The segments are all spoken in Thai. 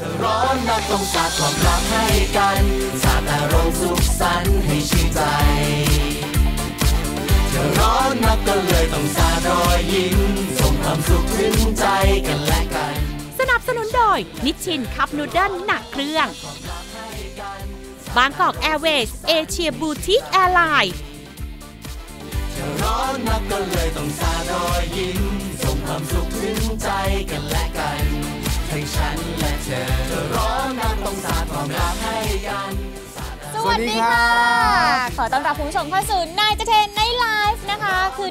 ธอร้อนนักต้องสาดความรักให้กัน สาดอารมณ์สุขสันต์ให้ชื่นใจ เธอร้อนนักก็เลยต้องสาดรอยยิ้มส่งความสุขถึงใจกันและกัน สนับสนุนโดย นิชชินคัพนูเดิลหนักเครื่อง บางกอกแอร์เวย์เอเชียบูติกแอร์ไลน์เธอร้อนนักก็เลยต้องสาดรอยยิ้มส่งความสุขถึงใจกันและกัน ทั้งฉันและเธอเธอร้อนนักต้องสาดความรักให้กัน สวัสดีค่ะสวัสดีครับขอต้อนรับคุณผู้ชมเข้าสู่นายจะเทนในไลฟ์นะคะคื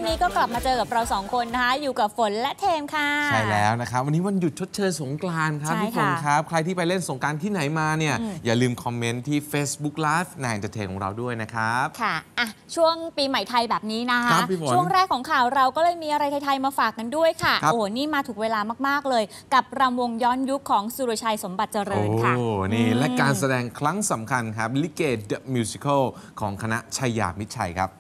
นนี้ก็กลับมาเจอกับเราสองคนนะคะ อยู่กับฝนและเทมค่ะ ใช่แล้วนะครับ วันนี้วันหยุดชดเชยสงกรานต์ครับใช่พี่ฝนค่ะครับ ใครที่ไปเล่นสงกรารที่ไหนมาเนี่ยอย่าลืมคอมเมนต์ที่ Facebook Live นายจะเทของเราด้วยนะครับ ค่ะอะ ช่วงปีใหม่ไทยแบบนี้นะคะ ครับพี่ฝนช่วงแรกของข่าวเราก็เลยมีอะไรไทยๆมาฝากกันด้วยค่ะ ครับ โอ้นี่มาถูกเวลามากๆเลย กับรำวงย้อนยุคของสุรชัยสมบัติเจริญค่ะ โอ้ นี่ และการแสดงครั้งสำคัญครับ ลิเก The Musical ของคณะชัยยามิตรชัยครับ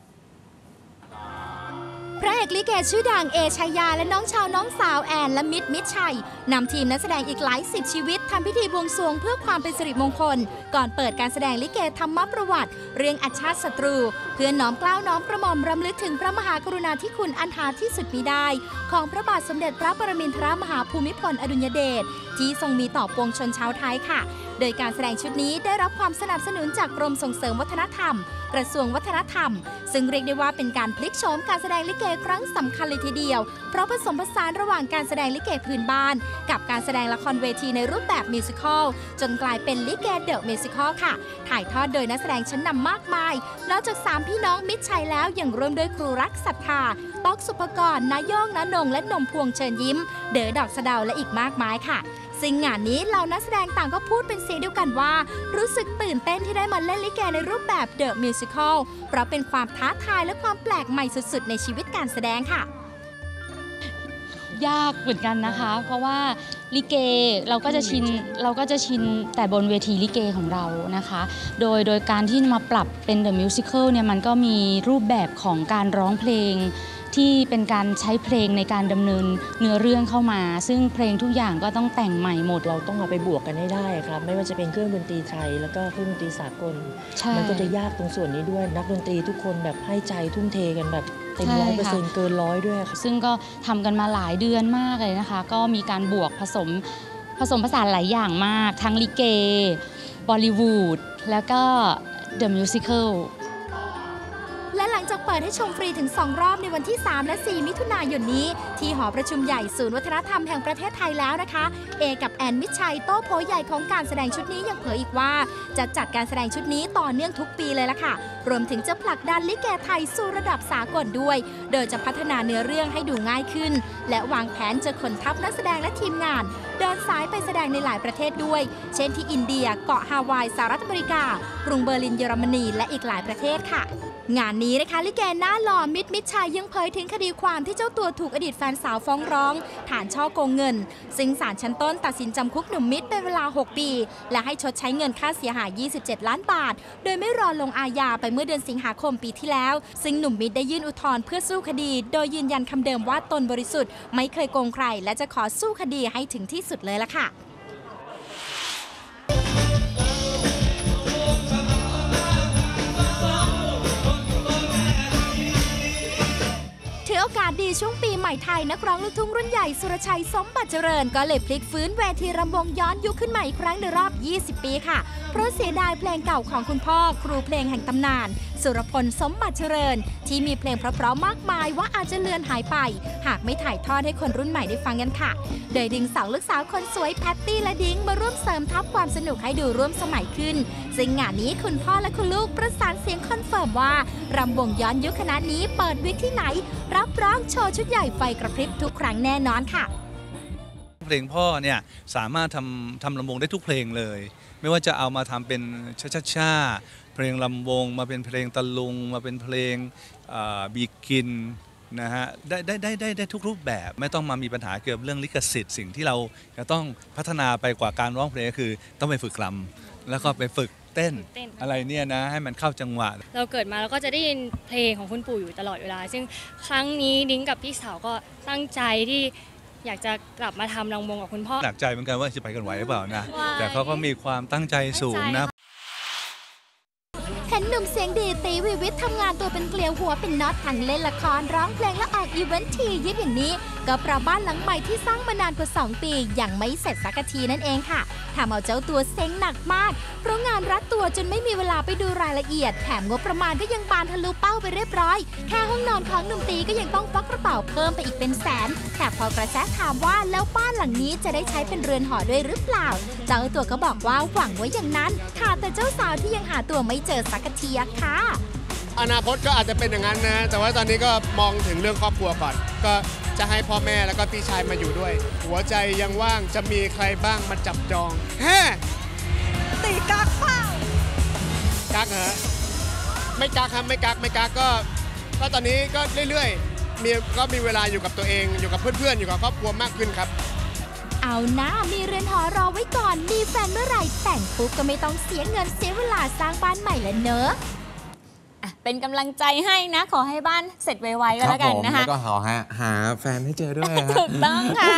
พระเอกลิเกชื่อดังเอชายา และน้องชาวน้องสาวแอนและมิตรมิตรชัยนำทีมนักแสดงอีกหลายสิบชีวิตทำพิธีบวงสรวงเพื่อความเป็นสิริมงคล ก่อนเปิดการแสดงลิเกธรรมประวัติ เรียงอัจฉริศัตรู เพื่อน้อมกล้าวน้อมกระหม่อมรำลึกถึงพระมหากรุณาธิคุณอันหาที่สุดมิได้ ของพระบาทสมเด็จพระปรมินทรมหาภูมิพลอดุลยเดชที่ทรงมีต่อปวงชนชาวไทยค่ะโดยการแสดงชุดนี้ได้รับความสนับสนุนจากกรมส่งเสริมวัฒนธรรม กระทรวงวัฒนธรรม ซึ่งเรียกได้ว่าเป็นการพลิกโฉมการแสดงลิเกครั้งสำคัญเลยทีเดียว เพราะผสมผสานระหว่างการแสดงลิเกพื้นบ้าน กับการแสดงละครเวทีในรูปแบบมิวสิควลจนกลายเป็นลิเกเดอะมิวสิควลค่ะ ถ่ายทอดโดยนักแสดงชั้นนำมากมาย นอกจากสามพี่น้องมิตรชัยแล้วยังร่วมด้วยครูรักศรัทธาต๊อกสุภกรนายโยงนานงและนมพวงเชิญยิ้ม เด๋อดอกสะเดาและอีกมากมายค่ะ ซึ่งงานนี้เหล่านักแสดงต่างก็พูดเป็นเสียงเดียวกันว่า รู้สึกตื่นเต้นที่ได้มาเล่นลิเกในรูปแบบเดอะมิวสิควลเพราะเป็นความท้าทายและความแปลกใหม่สุดๆ ในชีวิตการแสดงค่ะ ยากเหมือนกันนะคะ เพราะว่าลิเกเราก็จะชินเราก็จะชินแต่บนเวทีลิเกของเรานะคะ โดยโดยการที่มาปรับเป็น The Musical เนี่ยมันก็มีรูปแบบของการร้องเพลง ที่เป็นการใช้เพลงในการดำเนินเนื้อเรื่องเข้ามา ซึ่งเพลงทุกอย่างก็ต้องแต่งใหม่หมด เราต้องเอาไปบวกกันให้ได้ครับ ไม่ว่าจะเป็นเครื่องดนตรีไทย แล้วก็เครื่องดนตรีสากลใช่มันก็จะยากตรงส่วนนี้ด้วย นักดนตรีทุกคนแบบให้ใจทุ่มเทกันแบบเต็มใช่ร้อยเปอร์ค่ะเซ็นต์เกินร้อยด้วยครับซึ่งก็ทำกันมาหลายเดือนมากเลยนะคะ ก็มีการบวกผสมผสมผสานหลายอย่างมาก ทั้งลิเกบอลิวูดแล้วก็ The Musical และหลั งจากเปิดให้ชมฟรีถึง 2 รอบในวันที่ 3 และ 4 มิถุนายนนี้ ที่หอประชุมใหญ่ศูนย์วัฒนธรรมแห่งประเทศไทยแล้วนะคะ เอกับแอนมิชัยโต้โพใหญ่ของการแสดงชุดนี้ยังเผยอีกว่า จะจัดการแสดงชุดนี้ต่อเนื่องทุกปีเลยล่ะค่ะ รวมถึงจะผลักดันลิเกไทยสู่ระดับสากลด้วย โดยจะพัฒนาเนื้อเรื่องให้ดูง่ายขึ้น และวางแผนจะขนทัพนักแสดงและทีมงาน เดินสายไปแสดงในหลายประเทศด้วย เช่นที่อินเดีย เกาะฮาวาย สหรัฐอเมริกา กรุงเบอร์ลิน เยอรมนี และอีกหลายประเทศค่ะงานนี้นะคะลิเกหน้าหล่อมิดมิดชัยยังเผยถึงคดีความที่เจ้าตัวถูกอดีตแฟนสาวฟ้องร้อง ฐานช่อโกงเงิน ซึ่งศาลชั้นต้นตัดสินจำคุกหนุ่มมิดเป็นเวลา 6 ปี และให้ชดใช้เงินค่าเสียหาย 27 ล้านบาท โดยไม่รอลงอาญาไปเมื่อเดือนสิงหาคมปีที่แล้ว ซึ่งหนุ่มมิดได้ยื่นอุทธรณ์เพื่อสู้คดี โดยยืนยันคำเดิมว่าตนบริสุทธิ์ไม่เคยโกงใคร และจะขอสู้คดีให้ถึงที่สุดเลยละค่ะโอกาสดีช่วงปีใหม่ไทยนักร้องลูกทุ่งรุ่นใหญ่สุรชัยสมบัติเจริญ ก็เลยพลิกฟื้นเวทีรำวงย้อนยุคขึ้นใหม่อีกครั้งในรอบ 20 ปีค่ะ เพราะเสียดายเพลงเก่าของคุณพ่อครูเพลงแห่งตำนาน สุรพลสมบัติเจริญ ที่มีเพลงเพราะๆมากมายว่าอาจจะเลือนหายไป หากไม่ถ่ายทอดให้คนรุ่นใหม่ได้ฟังกันค่ะ โดยดึงสองลูกสาวคนสวยแพตตี้และดิ้งมาร่วมเสริมทัพความสนุกให้ดูร่วมสมัยขึ้น ซึ่งงานนี้คุณพ่อและคุณลูกประสานเสียงคอนเฟิร์มว่ารำวงย้อนยุคคณะนี้เปิดวิกที่ไหน รับรองโชว์ชุดใหญ่ไฟกระพริบทุกครั้งแน่นอนค่ะ เพลงพ่อเนี่ยสามารถทำทำลำวงได้ทุกเพลงเลย ไม่ว่าจะเอามาทำเป็นชาชาชาเพลงลำวง มาเป็นเพลงตะลุง มาเป็นเพลงบีกินนะฮะได้ได้ได้ได้ได้ทุกรูปแบบไม่ต้องมามีปัญหาเกี่ยวกับเรื่องลิขสิทธิ์สิ่งที่เราจะต้องพัฒนาไปกว่าการร้องเพลงก็คือต้องไปฝึกลำแล้วก็ไปฝึกเต้นเต้นอะไรเนี่ยนะให้มันเข้าจังหวะ เราเกิดมาเราก็จะได้ยินเพลงของคุณปู่อยู่ตลอดเวลา ซึ่งครั้งนี้ดิ้งกับพี่สาวก็ตั้งใจที่ อยากจะกลับมาทำรำวงกับคุณพ่อ หนักใจเหมือนกันว่าจะไปกันไหวหรือเปล่านะ ไหว แต่เขาก็มีความตั้งใจสูงนะ เห็นหนุ่มเสียงดีตีวิวิทย์ทำงานตัวเป็นเกลียวหัวเป็นน็อตทั้งเล่นละครร้องเพลงและออกอีเวนต์ทียิบอย่างนี้ ก็เพราะบ้านหลังใหม่ที่สร้างมานานกว่า 2 ปียังไม่เสร็จสักทีนั่นเองค่ะทำเอาเจ้าตัวเซ็งหนักมาก เพราะงานรัดตัวจนไม่มีเวลาไปดูรายละเอียด แถมงบประมาณก็ยังบานทะลุเป้าไปเรียบร้อย แค่ห้องนอนของหนุ่มตีก็ยังต้องฟักกระเป๋าเพิ่มไปอีกเป็นแสน แต่พอกระแสถามว่าแล้วบ้านหลังนี้จะได้ใช้เป็นเรือนหอด้วยหรือเปล่า เจ้าตัวก็บอกว่าหวังไว้อย่างนั้น ค่ะแต่เจ้าสาวที่ยังหาตัวไม่เจอสักทีอะค่ะอนาคตก็อาจจะเป็นอย่างนั้นนะ แต่ว่าตอนนี้ก็มองถึงเรื่องครอบครัวก่อน ก็ จะให้พ่อแม่แล้วก็พี่ชายมาอยู่ด้วย หัวใจยังว่างจะมีใครบ้างมาจับจองแฮ่ตีกักเปล่ากักเหรอไม่กักครับไม่กักไม่กักก็ ก็ตอนนี้ก็เรื่อยๆมีก็มีเวลาอยู่กับตัวเอง อยู่กับเพื่อนๆอยู่กับครอบครัวมากขึ้นครับ เอานะมีเรือนหอรอไว้ก่อนมีแฟนเมื่อไหร่แต่งปุ๊บก็ไม่ต้องเสียเงินเสียเวลาสร้างบ้านใหม่แล้วเนอะอะ เป็นกำลังใจให้นะ ขอให้บ้านเสร็จไวๆก็แล้วกันนะครัคะบผมแล้วก็หาหาหาแฟนให้เจอด้วยฮะ ถูกต้องค่ะ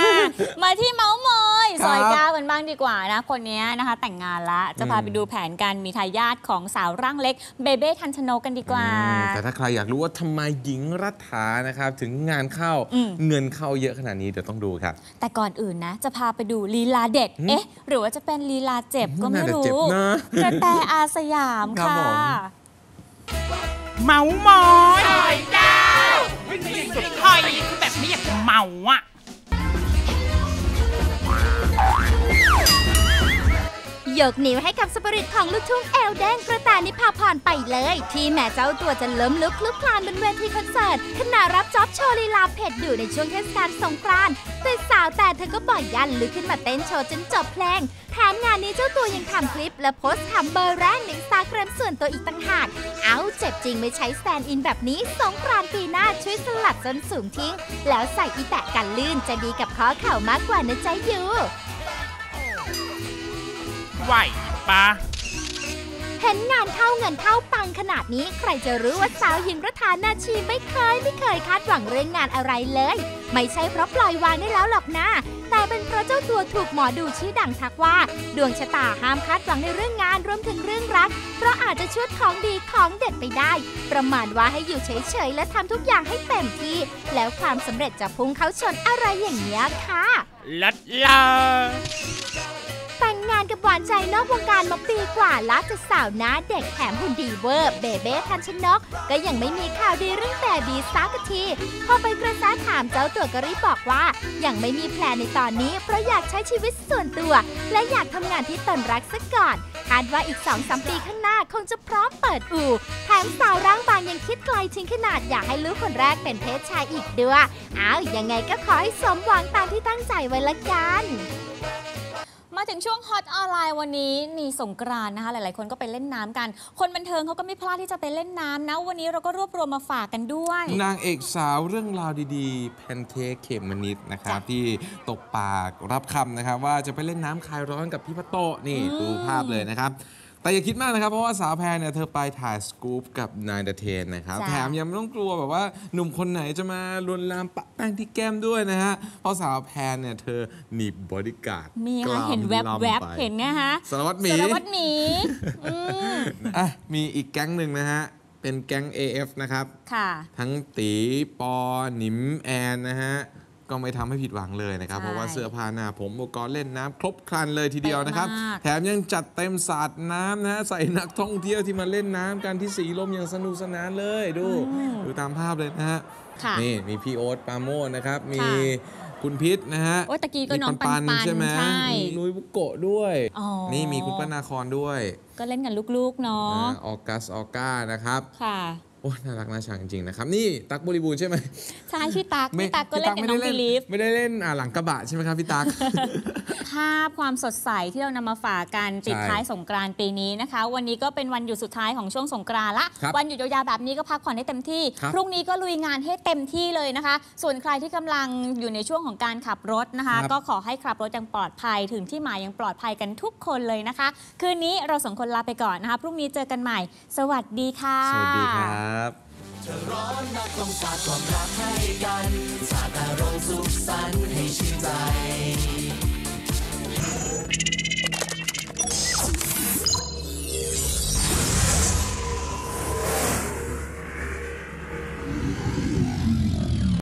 มาที่เมาส์มอยครับซอยเก้ากันบ้างดีกว่านะ คนนี้นะคะ แต่งงานละ จะพาอืม ไปดูแผนการมีทายาทของสาวร่างเล็กเบเบ้ทันชนกกันดีกว่า อืมแต่ถ้าใครอยากรู้ว่าทำไมหญิงรัฐานะครับ ถึงงานเข้าอืม เงินเข้าเยอะขนาดนี้เดี๋ยวต้องดูครับ แต่ก่อนอื่นนะ จะพาไปดูลีลาเด็ด อืม เอ๊ะ หรือว่าจะเป็นลีลาเจ็บก็ไม่น่าจะรู้เจ็บนะ กระแตอาสยามครับค่ะ ผม เมามอยซอยเก้าสุดทอยคือแบบไม่อยากจะเมาอะ ยกนิ้วให้กับสปริตของลูกทุ่งเอลแดงกระแตนิพาพรไปเลย ที่แม้เจ้าตัวจะล้มลุกคลุกคลานบนเวทีคอนเสิร์ตขณะรับจ็อบโชว์ลีลาเผ็ดอยู่ในช่วงเทศกาลสงกรานต์แต่สาวแต่เธอก็บ่อยยันลุกขึ้นมาเต้นโชว์จนจบเพลงแถมงานนี้เจ้าตัวยังทำคลิปและโพสต์คำเบอร์แรกในอินสตาแกรมส่วนตัวอีกต่างหาก เอาเจ็บจริงไม่ใช้แซนด์อินแบบนี้สงกรานต์ปีหน้าช่วยสลัดส้นสูงทิ้ง แล้วใส่อีแตะกันลื่นจะดีกับข้อเข่ามากกว่านะจ๊ะยู ไหวปะเห็นงานเข้าเงินเข้าปังขนาดนี้ ใครจะรู้ว่าสาวหญิงรัฐานาชีไม่เคยไม่เคยคาดหวังเรื่องงานอะไรเลย ไม่ใช่เพราะปล่อยวางได้แล้วหรอกนะ แต่เป็นเพราะเจ้าตัวถูกหมอดูชื่อดังทักว่า ดวงชะตาห้ามคาดหวังในเรื่องงานรวมถึงเรื่องรัก เพราะอาจจะชุดของดีของเด็ดไปได้ ประมาณว่าให้อยู่เฉยๆและทำทุกอย่างให้เต็มที่ แล้วความสำเร็จจะพุ่งเข้าชนอะไรอย่างเงี้ยค่ะลัดลาแต่ งงานกับหวานใจนอกวงการมาปีกว่าและจะสาวหน้าเด็กแถมหุ่นดีเวอร์ เบเบ้ทันชนก ก็ยังไม่มีข่าวดีเรื่องแต่บีสักที พอไปกระแสถามเจ้าตัวก็รีบบอกว่า ยังไม่มีแพลนในตอนนี้ เพราะอยากใช้ชีวิตส่วนตัว และอยากทำงานที่ตนรักซะก่อนคาดว่าอีก2อสปีข้างหน้าคงจะพร้อมเปิดอู่ แถมสาวร่างบางยังคิดไกลถึงขนาดอยากให้ลูกคนแรกเป็นเพศชายอีกด้วยอ้าวยังไงก็ขอให้สมหวังตามที่ตั้งใจไว้ละกัน มาถึงช่วงฮอตออนไลน์วันนี้มีสงกรานต์นะคะ หลายๆ คนก็ไปเล่นน้ำกัน คนบันเทิงเขาก็ไม่พลาดที่จะไปเล่นน้ำนะ วันนี้เราก็รวบรวมมาฝากกันด้วย นางเอกสาวเรื่องราวดีๆ แพนเค้กเขมมนิดนะครับ ที่ตกปากรับคำนะครับ ว่าจะไปเล่นน้ำคลายร้อนกับพี่พัตโตะนี่อืมดูภาพเลยนะครับ แต่อย่าคิดมากนะครับ เพราะว่าสาวแพนเนี่ยเธอไปถ่ายสกู๊ปกับนายเดอะเทนนะครับจ้ะแถมยังไม่ต้องกลัวแบบว่าหนุ่มคนไหนจะมาลวนลามปะแป้งที่แก้มด้วยนะฮะ เพราะสาวแพนเนี่ยเธอหนีบบอดี้การ์ดมีกค่ะล้ามเห็นแวบล่ำแวบไปๆเห็นนะคะสารวัตรหมีสารวัตรหมีอืมอะมีอีกแก๊งหนึ่งนะฮะเป็นแก๊ง AF นะครับ ค่ะ ทั้งตีปอหนิมแอนนะฮะ ก็ไม่ทำให้ผิดหวังเลยนะครับใช่เพราะว่าเสื้อผ้าหน้าผมอุปกรณ์เล่นน้ำครบครันเลยทีเดียวนะครับเป๊ะมากแถมยังจัดเต็มสาดน้ำนะฮะใส่นักท่องเที่ยวที่มาเล่นน้ำกันที่สีลมอย่างสนุกสนานเลยดู ดูตามภาพเลยนะฮะค่ะนี่มีพี่โอ๊ตปราโมชนะครับมีค่ะคุณพิษนะฮะ โอ้ยตะกี้ก็น้องมีปันๆใช่ไหมใช่มีนุ้ยบุโกะด้วยอ๋อนี่มีคุณป้านาคอนด้วย ก็เล่นกันลูกๆเนาะนะออกัสออก้านะครับ ค่ะ โอ้ยน่ารักน่าชังจริงๆนะครับ นี่ตั๊กบริบูรณ์ใช่ไหมใช่พี่ตักไม่พี่ตักก็เล่นกับน้องไม่บิได้ลีฟไม่ได้เล่นอ่าหลังกระบะใช่ไหมครับพี่ตั๊กภาพความสดใสที่เรานำมาฝากกันปิดใช่ท้ายสงกรานต์ปีนี้นะคะ วันนี้ก็เป็นวันหยุดสุดท้ายของช่วงสงกรานต์ละครับวันหยุดยาวๆแบบนี้ก็พักผ่อนให้เต็มที่ครับพรุ่งนี้ก็ลุยงานให้เต็มที่เลยนะคะ ส่วนใครที่กำลังอยู่ในช่วงของการขับรถนะคะครับก็ขอให้ขับรถอย่างปลอดภัยถึงที่หมายอย่างปลอดภัยกันทุกคนเลยนะคะ คืนนี้เราสองคนลาไปก่อนนะคะพรุ่งนี้เจอกันใหม่ สวัสดีค่ะสวัสดีครับเธอร้อนนักต้องสาดความรักให้กันสาดอารมณ์สุขสันต์ให้ชื่นใจ